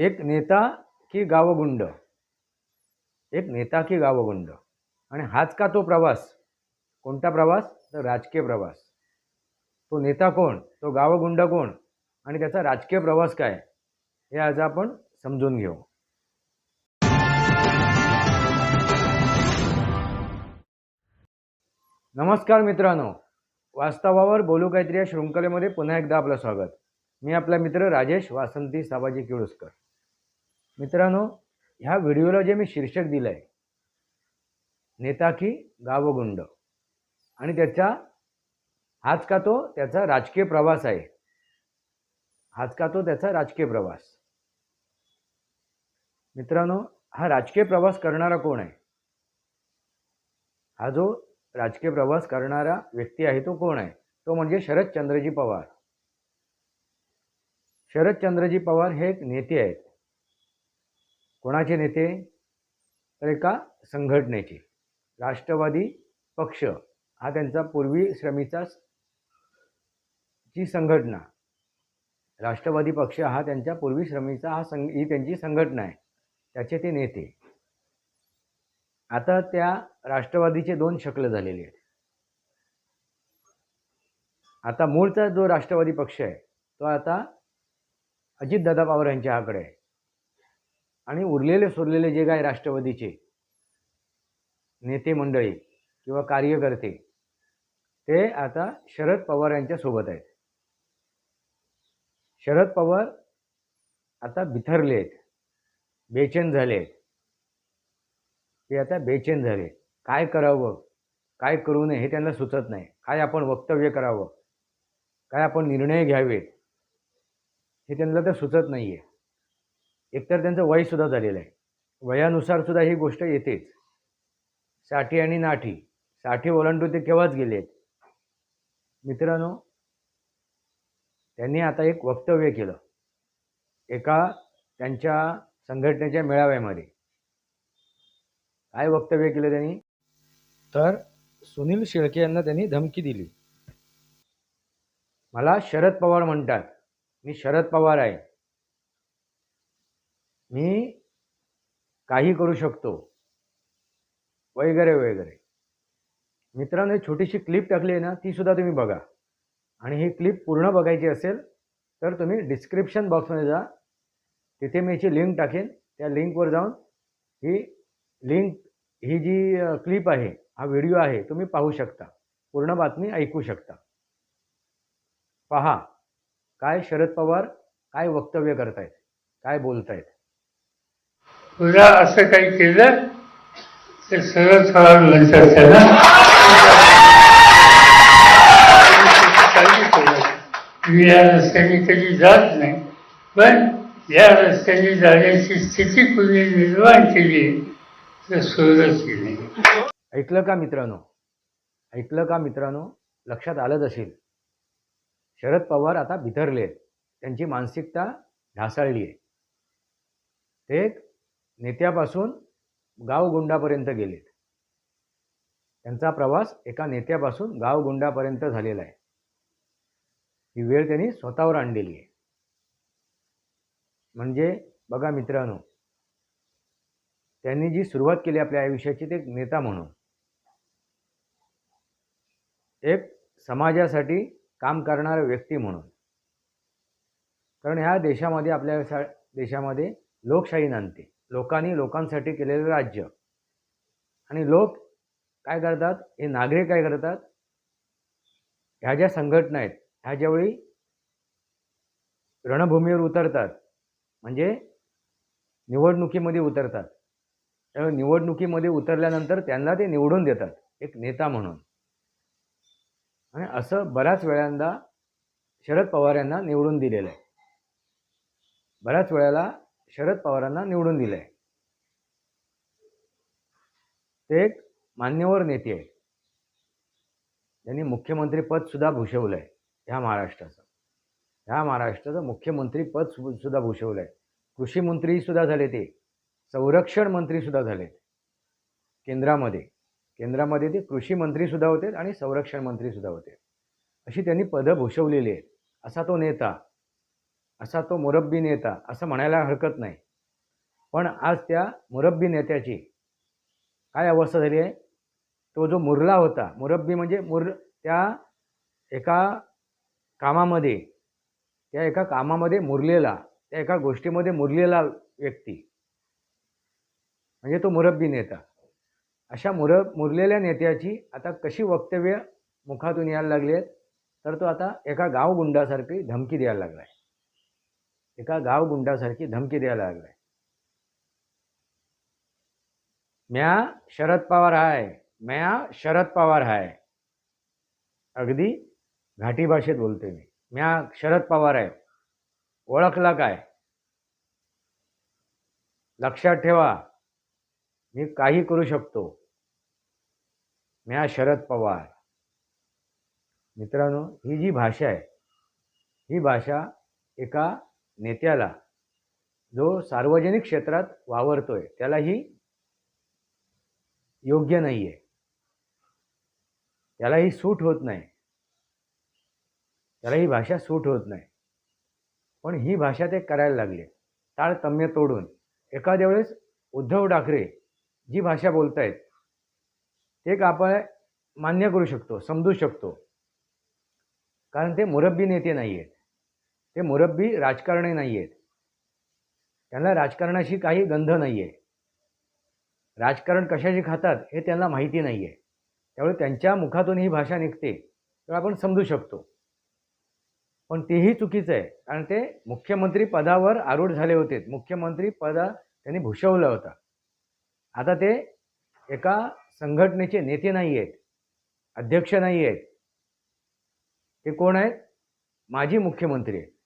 एक नेता की गावगुंड. एक नेता की गावगुंड. आणि हाच का तो प्रवास? कोणता प्रवास? तर राजकीय प्रवास. तो नेता कोण? तो गावगुंड कोण? आणि त्याचा राजकीय प्रवास काय? हे आज आपण समजून घेऊ. नमस्कार मित्रांनो. वास्तवावर बोलू काहीतरी या शृंखलेमध्ये पुन्हा एकदा आपलं स्वागत. मी आपला मित्र राजेश वासंती साबाजी किळुसकर. मित्रांनो ह्या व्हिडिओला जे मी शीर्षक दिलं आहे नेता की गावगुंड. आणि त्याचा हाच का तो त्याचा राजकीय प्रवास आहे. हाच का तो त्याचा राजकीय प्रवास. मित्रांनो हा राजकीय प्रवास करणारा कोण आहे? हा जो राजकीय प्रवास करणारा व्यक्ती आहे तो कोण आहे? तो म्हणजे शरदचंद्रजी पवार. शरदचंद्रजी पवार हे एक नेते आहेत. कोणाचे नेते? तर एका संघटनेचे. राष्ट्रवादी पक्ष. हा त्यांचा पूर्वी श्रमीचा ची संघटना. राष्ट्रवादी पक्ष हा त्यांच्या पूर्वी श्रमीचा हा संघ ही त्यांची संघटना आहे. त्याचे ते नेते. आता त्या राष्ट्रवादीचे दोन शक्ल झालेले आहेत. आता मूळचा जो राष्ट्रवादी पक्ष आहे तो आता अजितदादा पवार यांच्या हाकडे आहे. आणि उरलेले सोरलेले जे काय राष्ट्रवादीचे नेते मंडळी किंवा कार्यकर्ते ते आता शरद पवार यांच्या सोबत आहेत. शरद पवार आता बिथरले आहेत बेचैन झाले आहेत ते आता बेचैन झाले काय करावं काय करू नये हे त्यांना सुचत नाही. काय आपण वक्तव्य करावं काय आपण निर्णय घ्यावेत हे त्यांना तर सुचत नाही आहे एकतर त्यांचं वयसुद्धा झालेलं आहे. वयानुसार सुद्धा ही गोष्ट येतेच. साठी आणि नाठी. साठी ओलांडून ते केव्हाच गेलेत मित्रांनो त्यांनी आता एक वक्तव्य केलं. एका त्यांच्या संघटनेच्या मेळाव्यामध्ये. काय वक्तव्य केलं त्यांनी? तर सुनील शेळके यांना त्यांनी धमकी दिली. मला शरद पवार म्हणतात. मी शरद पवार आहे. मी काही करू शकतो. वगैरे वगैरे. मित्रांनो एक छोटीशी क्लिप टाकली आहे ना ती सुद्धा तुम्ही बघा. आणि ही क्लिप पूर्ण बघायची असेल तर तुम्ही डिस्क्रिप्शन बॉक्समध्ये जा. तिथे मी याची लिंक टाकेन. त्या लिंकवर जाऊन ही लिंक ही जी क्लिप आहे हा व्हिडिओ आहे तुम्ही पाहू शकता. पूर्ण बातमी ऐकू शकता. पहा काय शरद पवार काय वक्तव्य करतायत काय बोलतायत. तुला असं काही केलं तर सरळ सरळ नंतर त्याला मी या रस्त्याने कधी जात नाही पण या रस्त्याने जाण्याची स्थिती कुणी निर्माण केली तर सोडच केली ऐकलं का मित्रांनो? ऐकलं का मित्रांनो? लक्षात आलंच असेल. शरद पवार आता बिथरले आहेत त्यांची मानसिकता ढासळली आहे. ते एक नेत्यापासून गावगुंडापर्यंत गेलेत. त्यांचा प्रवास एका नेत्यापासून गावगुंडापर्यंत झालेला आहे. ही वेळ त्यांनी स्वतःवर आणलेली आहे. म्हणजे बघा मित्रांनो त्यांनी जी सुरुवात केली आपल्या आयुष्याची ते एक नेता म्हणून. एक समाजासाठी काम करणारा व्यक्ती म्हणून. कारण ह्या देशामध्ये आपल्या सा देशामध्ये लोकशाही नांदते लोकांनी लोकांसाठी केलेलं राज्य. आणि लोक काय करतात? हे नागरिक काय करतात? ह्या ज्या संघटना आहेत ह्या ज्यावेळी रणभूमीवर उतरतात म्हणजे निवडणुकीमध्ये उतरतात. त्यामुळे निवडणुकीमध्ये उतरल्यानंतर त्यांना ते निवडून देतात एक नेता म्हणून. आणि असं बऱ्याच वेळांदा शरद पवार यांना निवडून दिलेलं आहे. बऱ्याच वेळेला शरद पवारांना निवडून दिलं आहे ते एक मान्यवर नेते आहेत. त्यांनी मुख्यमंत्रीपद सुद्धा भूषवलं आहे ह्या महाराष्ट्राचं. ह्या महाराष्ट्राचं मुख्यमंत्रीपद सुद्धा भूषवलं आहे कृषी मंत्रीसुद्धा झाले ते. संरक्षण मंत्री सुद्धा झालेत. केंद्रामध्ये. केंद्रामध्ये ते कृषी मंत्रीसुद्धा होते आणि संरक्षण मंत्री सुद्धा होते. अशी त्यांनी पदं भूषवलेली आहेत. असा तो नेता असा तो मुरब्बी नेता असं म्हणायला हरकत नाही. पण आज त्या मुरब्बी नेत्याची काय अवस्था झाली आहे? तो जो मुरला होता मुरब्बी म्हणजे मुर त्या एका कामामध्ये त्या एका कामामध्ये मुरलेला त्या एका गोष्टीमध्ये मुरलेला व्यक्ती. म्हणजे तो मुरब्बी नेता. अशा मुर मुरलेल्या नेत्याची आता कशी वक्तव्य मुखातून यायला लागली आहेत? तर तो आता एका गावगुंडासारखी धमकी द्यायला लागला आहे. एका गाव गुंडासारखी धमकी द्यायला लागलाय. म्या शरद पवार हाय म्या शरद पवार हाय. अगदी घाटी भाषेत बोलते मी. म्या शरद पवार आहे. ओळखला काय? लक्षात ठेवा. मी काही करू शकतो. म्या शरद पवार. मित्रांनो ही जी भाषा आहे ही भाषा एका नेत्याला जो सार्वजनिक क्षेत्रात वावरतोय त्याला ही योग्य नाही आहे त्याला ही सूट होत नाही. त्याला ही भाषा सूट होत नाही. पण ही भाषा ते करायला लागले. ताळतम्य तोडून. एखाद्या वेळेस उद्धव ठाकरे जी भाषा बोलतायत ते आपण मान्य करू शकतो समजू शकतो. कारण ते मुरब्बी नेते नाही आहेत हे मुरब्बी राजकारणी नाही आहेत त्यांना राजकारणाशी काही गंध नाही आहे राजकारण कशाशी खातात हे त्यांना माहिती नाही आहे त्यामुळे त्यांच्या मुखातून ही भाषा निघते. तर आपण समजू शकतो. पण तेही चुकीचं आहे. कारण ते मुख्यमंत्री पदावर आरूढ झाले होते. मुख्यमंत्री पदा त्यांनी भूषवलं होता. आता ते एका संघटनेचे नेते नाही आहेत अध्यक्ष नाही आहेत ते कोण आहेत? माजी मुख्यमंत्री आहेत.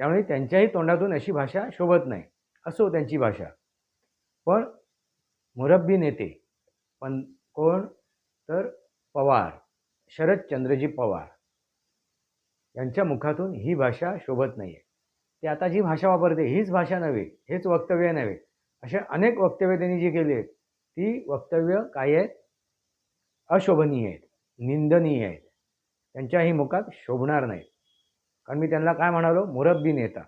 त्यामुळे त्यांच्याही तोंडातून अशी भाषा शोभत नाही असो त्यांची भाषा. पण मुरब्बी नेते पण कोण? तर पवार शरदचंद्रजी पवार. यांच्या मुखातून ही भाषा शोभत नाही आहे ते आता जी भाषा वापरते हीच भाषा नव्हे हेच वक्तव्य नव्हे असे अनेक वक्तव्य त्यांनी जी केली आहेत ती वक्तव्य काय आहेत? अशोभनीय आहेत निंदनीय आहेत. त्यांच्याही मुखात शोभणार नाहीत. कारण मी त्यांना काय म्हणालो? मुरब्बी नेता.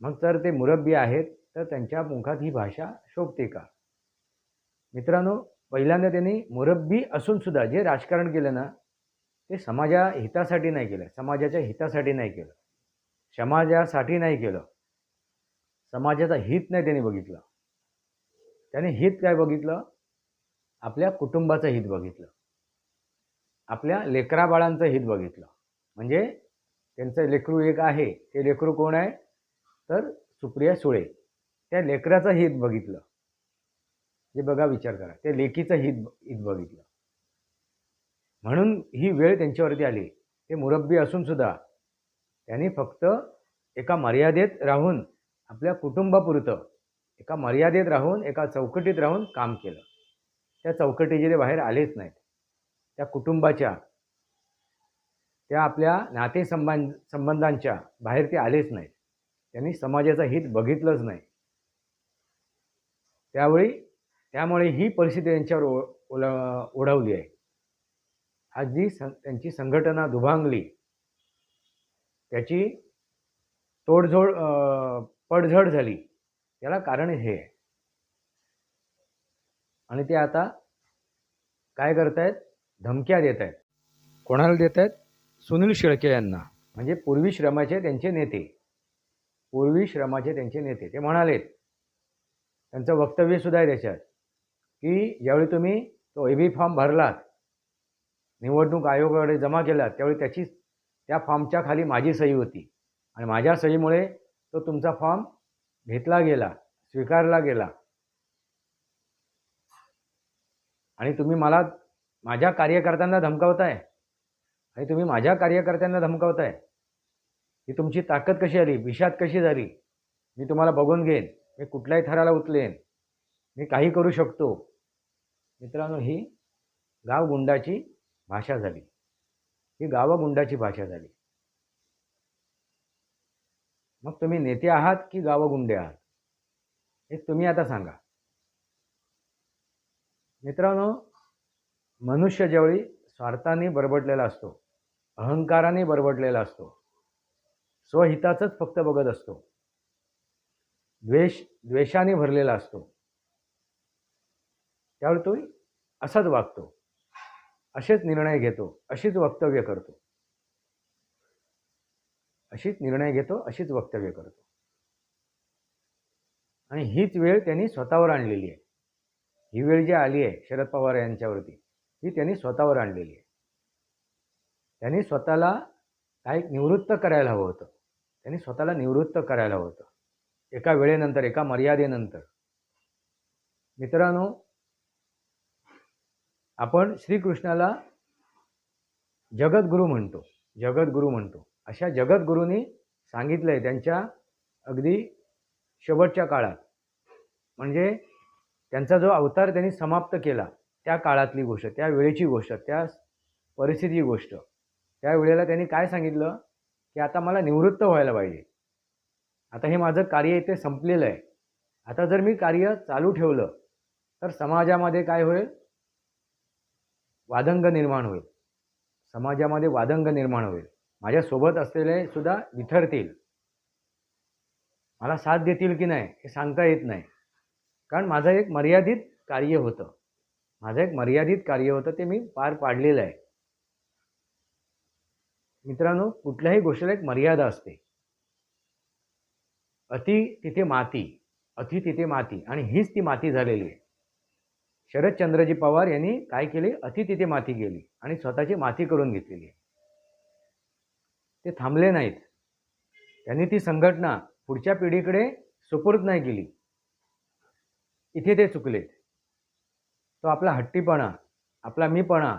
मग तर ते मुरब्बी आहेत तर त्यांच्या मुखात ही भाषा शोभते का? मित्रांनो पहिल्यांदा त्यांनी मुरब्बी असून सुद्धा जे राजकारण केलं ना ते समाजा हितासाठी नाही केलं. समाजाच्या हितासाठी नाही केलं. समाजासाठी नाही केलं. समाजाचा हित नाही त्यांनी बघितलं. त्याने हित काय बघितलं? आपल्या कुटुंबाचं हित बघितलं. आपल्या लेकराबाळांचं हित बघितलं. म्हणजे त्यांचं लेकरू एक आहे. ते लेकरू कोण आहे? तर सुप्रिया सुळे. त्या लेकराचं हित बघितलं. जे बघा विचार करा. त्या लेकीचं हित हित बघितलं. म्हणून ही वेळ त्यांच्यावरती आली. ते मुरब्बी असून सुद्धा त्यांनी फक्त एका मर्यादेत राहून आपल्या कुटुंबापुरतं एका मर्यादेत राहून एका चौकटीत राहून काम केलं. त्या चौकटीचे ते बाहेर आलेच नाहीत. त्या कुटुंबाच्या त्या आपल्या नातेसंबंध संबंधांच्या बाहेर ते आलेच नाहीत. त्यांनी समाजाचं हित बघितलंच नाही. त्यावेळी त्यामुळे ही परिस्थिती त्यांच्यावर ओ ओला ओढवली आहे. आज जी सं त्यांची संघटना दुभांगली त्याची तोडझोड पडझड झाली याला कारण हे आहे. आणि ते आता काय करतायत? धमक्या देत आहेत कोणाला देत आहेत सुनील शेळके यांना म्हणजे पूर्वी श्रमाचे त्यांचे नेते. पूर्वी श्रमाचे त्यांचे नेते. ते म्हणालेत त्यांचं वक्तव्यसुद्धा आहे त्याच्यात की ज्यावेळी तुम्ही तो ए बी फॉर्म भरलात निवडणूक आयोगाकडे जमा केलात त्यावेळी त्याची त्या फॉर्मच्या खाली माझी सही होती. आणि माझ्या सहीमुळे तो तुमचा फॉर्म घेतला गेला स्वीकारला गेला. आणि तुम्ही मला माझ्या कार्यकर्त्यांना धमकावताय. आणि तुम्ही माझ्या कार्यकर्त्यांना धमकावताय. ही तुमची ताकद कशी आली? विषाद कशी झाली? मी तुम्हाला बघून घेईन. मी कुठल्याही थराला उचलेन. मी काही करू शकतो. मित्रांनो ही गावगुंडाची भाषा झाली. ही गावगुंडाची भाषा झाली. मग तुम्ही नेते आहात की गावगुंडे आहात? हे तुम्ही आता सांगा. मित्रांनो मनुष्य ज्यावेळी स्वार्थाने बरबडलेला असतो. अहंकाराने बरबडलेला असतो. स्वहिताचंच फक्त बघत असतो. द्वेष द्वेषाने भरलेला असतो. त्यावेळी तो असाच वागतो. असेच निर्णय घेतो अशीच वक्तव्य करतो. अशीच निर्णय घेतो अशीच वक्तव्य करतो. आणि हीच वेळ त्यांनी स्वतःवर आणलेली आहे. ही वेळ जी आली आहे शरद पवार यांच्यावरती. ही त्यांनी स्वतःवर आणलेली आहे. त्यांनी स्वतःला काही निवृत्त करायला हवं होतं. त्यांनी स्वतःला निवृत्त करायला हवं होतं. एका वेळेनंतर एका मर्यादेनंतर. मित्रांनो आपण श्रीकृष्णाला जगद्गुरू म्हणतो जगद्गुरू म्हणतो. अशा जगद्गुरूंनी सांगितलं आहे त्यांच्या अगदी शेवटच्या काळात. म्हणजे त्यांचा जो अवतार त्यांनी समाप्त केला त्या काळातली गोष्ट त्या वेळेची गोष्ट त्या परिस्थितीची गोष्ट. त्या वेळेला त्यांनी काय सांगितलं? की आता मला निवृत्त व्हायला पाहिजे. आता हे माझं कार्य इथे संपलेलं आहे. आता जर मी कार्य चालू ठेवलं तर समाजामध्ये काय होईल? वादंग निर्माण होईल. समाजामध्ये वादंग निर्माण होईल. माझ्यासोबत असलेले सुद्धा विथरतील. मला साथ देतील की नाही हे सांगता येत नाही. कारण माझं एक मर्यादित कार्य होतं. माझं एक मर्यादित कार्य होतं ते मी पार पाडलेलं आहे. मित्रांनो कुठल्याही गोष्टीला एक मर्यादा असते. अति तिथे माती अति तिथे माती आणि हीच ती माती झालेली आहे. शरदचंद्रजी पवार यांनी काय केले? अति तिथे माती गेली आणि स्वतःची माती करून घेतलेली ते थांबले नाहीत. त्यांनी ती संघटना पुढच्या पिढीकडे सुपूर्द नाही केली. इथे ते चुकलेत. तो आपला हट्टीपणा आपला मीपणा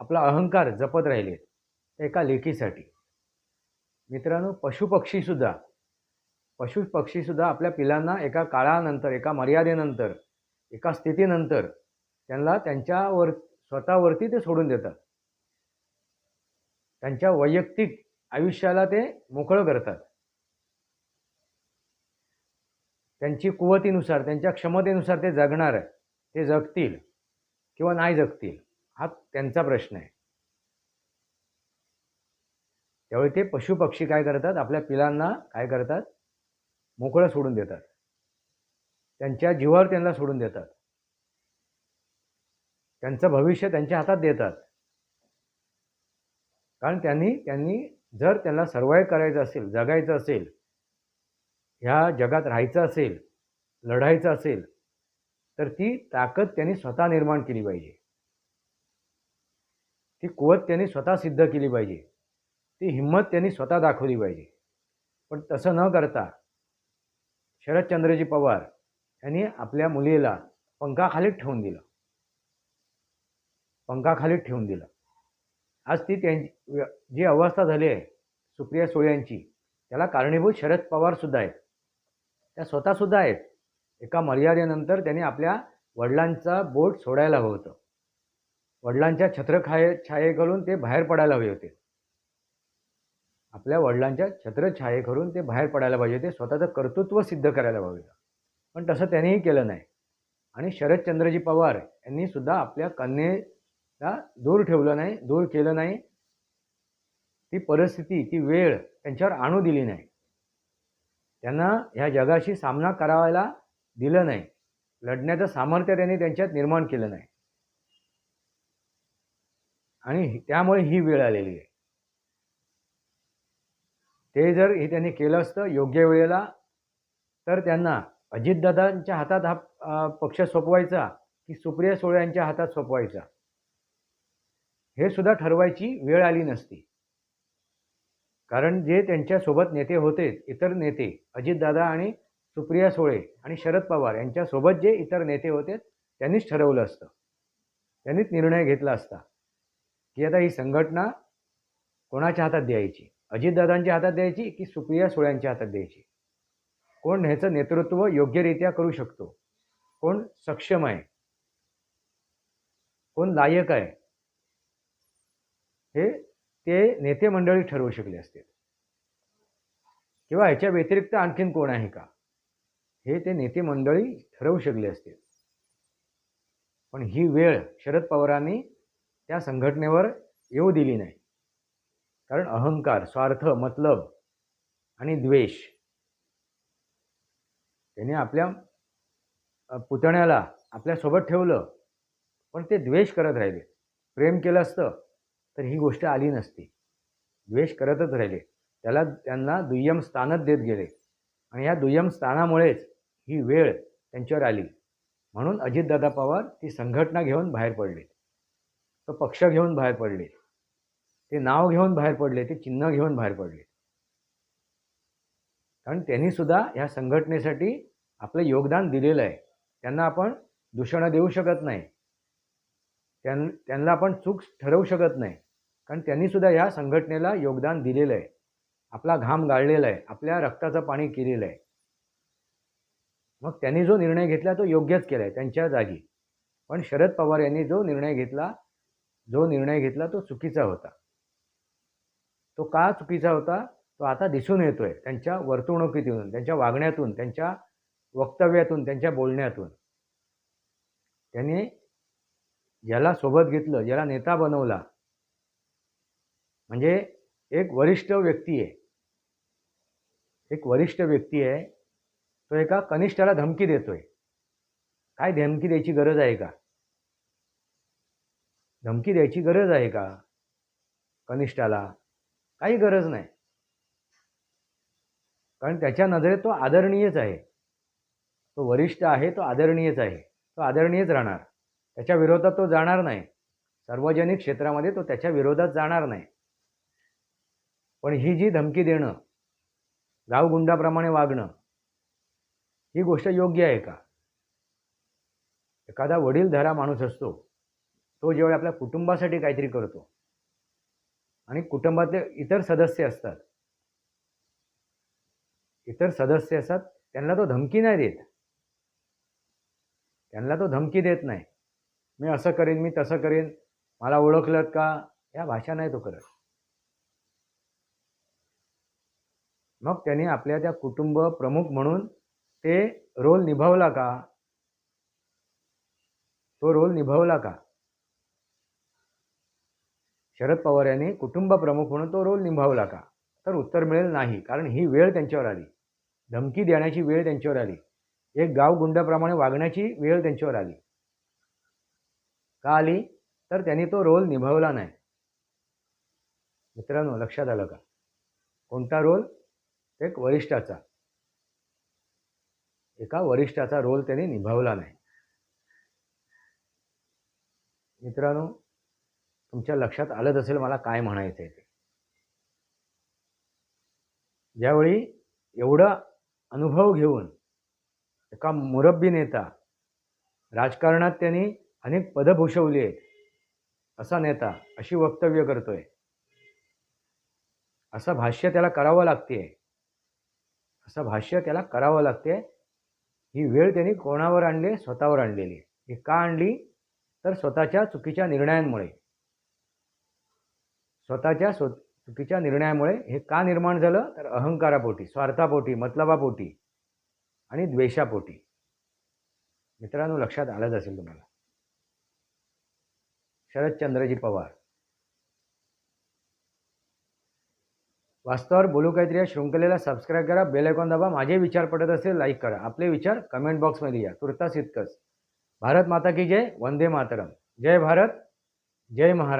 आपला अहंकार जपत राहिलेत एका लेखीसाठी मित्रांनो पशुपक्षीसुद्धा पशुपक्षीसुद्धा आपल्या पिलांना एका काळानंतर एका मर्यादेनंतर एका स्थितीनंतर त्यांना त्यांच्यावर स्वतःवरती ते सोडून देतात. त्यांच्या वैयक्तिक आयुष्याला ते मोकळं करतात. त्यांची कुवतीनुसार त्यांच्या क्षमतेनुसार ते जगणार ते जगतील. किंवा नाही जगतील हा त्यांचा प्रश्न आहे. त्यावेळी ते पशुपक्षी काय करतात? आपल्या पिलांना काय करतात? मोकळं सोडून देतात. त्यांच्या जीवावर त्यांना सोडून देतात. त्यांचं भविष्य त्यांच्या हातात देतात. कारण त्यांनी त्यांनी जर त्यांना सर्वाईव्ह करायचं असेल जगायचं असेल ह्या जगात राहायचं असेल लढायचं असेल तर ती ताकद त्यांनी स्वतः निर्माण केली पाहिजे. ती कुवत त्यांनी स्वतः सिद्ध केली पाहिजे. ती हिंमत त्यांनी स्वतः दाखवली पाहिजे. पण तसं न करता शरदचंद्रजी पवार यांनी आपल्या मुलीला पंखाखालीत ठेवून दिलं. पंखाखालीत ठेवून दिलं. आज ती त्यांची जी अवस्था झाली आहे सुप्रिया सुळे यांची त्याला कारणीभूत शरद पवारसुद्धा आहेत. त्या स्वतःसुद्धा आहेत. एका मर्यादेनंतर त्यांनी आपल्या वडिलांचा बोट सोडायला हवं होतं. वडिलांच्या छत्रछाये छायेकडून ते बाहेर पडायला हवे होते. आपल्या वडिलांच्या छत्रछायेकडून ते बाहेर पडायला पाहिजे होते. स्वतःचं कर्तृत्व सिद्ध करायला हवं होतं. पण तसं त्यांनीही केलं नाही. आणि शरदचंद्रजी पवार यांनी सुद्धा आपल्या कन्येला दूर ठेवलं नाही दूर केलं नाही. ती परिस्थिती ती वेळ त्यांच्यावर आणू दिली नाही. त्यांना ह्या जगाशी सामना करावायला दिलं नाही. लढण्याचं सामर्थ्य त्यांनी त्यांच्यात निर्माण केलं नाही. आणि त्यामुळे ही वेळ आलेली आहे. ते जर हे त्यांनी केलं असतं योग्य वेळेला तर त्यांना अजितदादांच्या हातात हा पक्ष सोपवायचा की सुप्रिया सुळे यांच्या हातात सोपवायचा. हे सुद्धा ठरवायची वेळ आली नसती. कारण जे त्यांच्यासोबत नेते होते इतर नेते अजितदादा आणि सुप्रिया सुळे आणि शरद पवार यांच्यासोबत जे इतर नेते होते त्यांनीच ठरवलं असतं. त्यांनीच निर्णय घेतला असता. की आता ही संघटना कोणाच्या हातात द्यायची? अजितदादांच्या हातात द्यायची की सुप्रिया सुळ्यांच्या हातात द्यायची? कोण ह्याचं नेतृत्व योग्यरित्या करू शकतो? कोण सक्षम आहे? कोण लायक आहे? हे ते नेते मंडळी ठरवू शकले असते. किंवा ह्याच्या व्यतिरिक्त आणखीन कोण आहे का? हे ते नेते मंडळी ठरवू शकले असते. पण ही वेळ शरद पवारांनी त्या संघटनेवर येऊ दिली नाही. कारण अहंकार स्वार्थ मतलब आणि द्वेष त्याने आपल्या पुतण्याला आपल्यासोबत ठेवलं पण ते द्वेष करत राहिले. प्रेम केलं असतं तर ही गोष्ट आली नसती. द्वेष करतच राहिले. त्याला त्यांना दुय्यम स्थानच देत गेले. आणि या दुय्यम स्थानामुळेच ही वेळ त्यांच्यावर आली. म्हणून अजितदादा पवार ती संघटना घेऊन बाहेर पडले. तो पक्ष घेऊन बाहेर पडले. ते नाव घेऊन बाहेर पडले ते चिन्ह घेऊन बाहेर पडले. कारण त्यांनी सुद्धा ह्या संघटनेसाठी आपलं योगदान दिलेलं आहे. त्यांना आपण दूषणं देऊ शकत नाही. त्यां त्यांना आपण चूक ठरवू शकत नाही. कारण त्यांनी सुद्धा ह्या संघटनेला योगदान दिलेलं आहे. आपला घाम गाळलेला आहे. आपल्या रक्ताचं पाणी केलेलं आहे. मग त्यांनी जो निर्णय घेतला तो योग्यच केला आहे त्यांच्या जागी. पण शरद पवार यांनी जो निर्णय घेतला जो निर्णय घेतला तो चुकीचा होता. तो का चुकीचा होता? तो आता दिसून येतोय त्यांच्या वर्तवणुकीतून त्यांच्या वागण्यातून त्यांच्या वक्तव्यातून त्यांच्या बोलण्यातून. त्यांनी ज्याला सोबत घेतलं ज्याला नेता बनवला म्हणजे एक वरिष्ठ व्यक्ती आहे. एक वरिष्ठ व्यक्ती आहे तो एका कनिष्ठाला धमकी देतोय. काय धमकी द्यायची गरज आहे का? धमकी द्यायची गरज आहे का? कनिष्ठाला काही गरज नाही. कारण त्याच्या नजरेत तो आदरणीयच आहे. तो वरिष्ठ आहे तो आदरणीयच आहे. तो आदरणीयच राहणार. त्याच्या विरोधात तो जाणार नाही. सार्वजनिक क्षेत्रामध्ये तो त्याच्या विरोधात जाणार नाही. पण ही जी धमकी देणं गावगुंडाप्रमाणे वागणं ही गोष्ट योग्य आहे का? एखादा वडीलधारा माणूस असतो तो जेव्हा आपल्या कुटुंबासाठी काहीतरी करतो आणि कुटुंबातले इतर सदस्य असतात इतर सदस्य असतात त्यांना तो धमकी नाही देत. त्यांना तो धमकी देत नाही. मी असं करेन मी तसं करेन मला ओळखलं का? या भाषा नाही तो करत. मग त्याने आपल्या त्या कुटुंब प्रमुख म्हणून ते रोल निभावला का? तो रोल निभावला का? शरद पवार यांनी कुटुंब प्रमुख म्हणून तो रोल निभावला का? तर उत्तर मिळेल नाही कारण ही वेळ त्यांच्यावर आली. धमकी देण्याची वेळ त्यांच्यावर आली. एक गाव गुंडाप्रमाणे वागण्याची वेळ त्यांच्यावर आली. का आली? तर त्यांनी तो रोल निभावला नाही. मित्रांनो लक्षात आलं का? कोणता रोल? एक वरिष्ठाचा. एका वरिष्ठाचा रोल त्यांनी निभावला नाही. मित्रांनो तुमच्या लक्षात आलंच असेल मला काय म्हणायचं आहे ते. ज्यावेळी एवढा अनुभव घेऊन एका मुरब्बी नेता राजकारणात त्यांनी अनेक पदं भूषवली आहेत असा नेता अशी वक्तव्य करतोय असं भाष्य त्याला करावं लागते असं भाष्य त्याला करावं लागते ही वेळ त्यांनी कोणावर आणली? स्वतःवर आणलेली. ही का आणली? तर स्वतःच्या चुकीच्या निर्णयांमुळे. स्वतःच्या स्व चुकीच्या निर्णयामुळे हे का निर्माण झालं? तर अहंकारापोटी स्वार्थापोटी मतलबापोटी आणि द्वेषापोटी. मित्रांनो लक्षात आलंच असेल तुम्हाला. शरदचंद्रजी पवार. वास्तवावर बोलू काहीतरी या शृंखलेला सबस्क्राईब करा बेल आयकॉन दाबा माझे विचार पडत असेल लाईक करा. आपले विचार कमेंट बॉक्समध्ये या. तुर्तास इतकंच. भारत माता की जय वंदे मातरम. जय भारत जय महाराज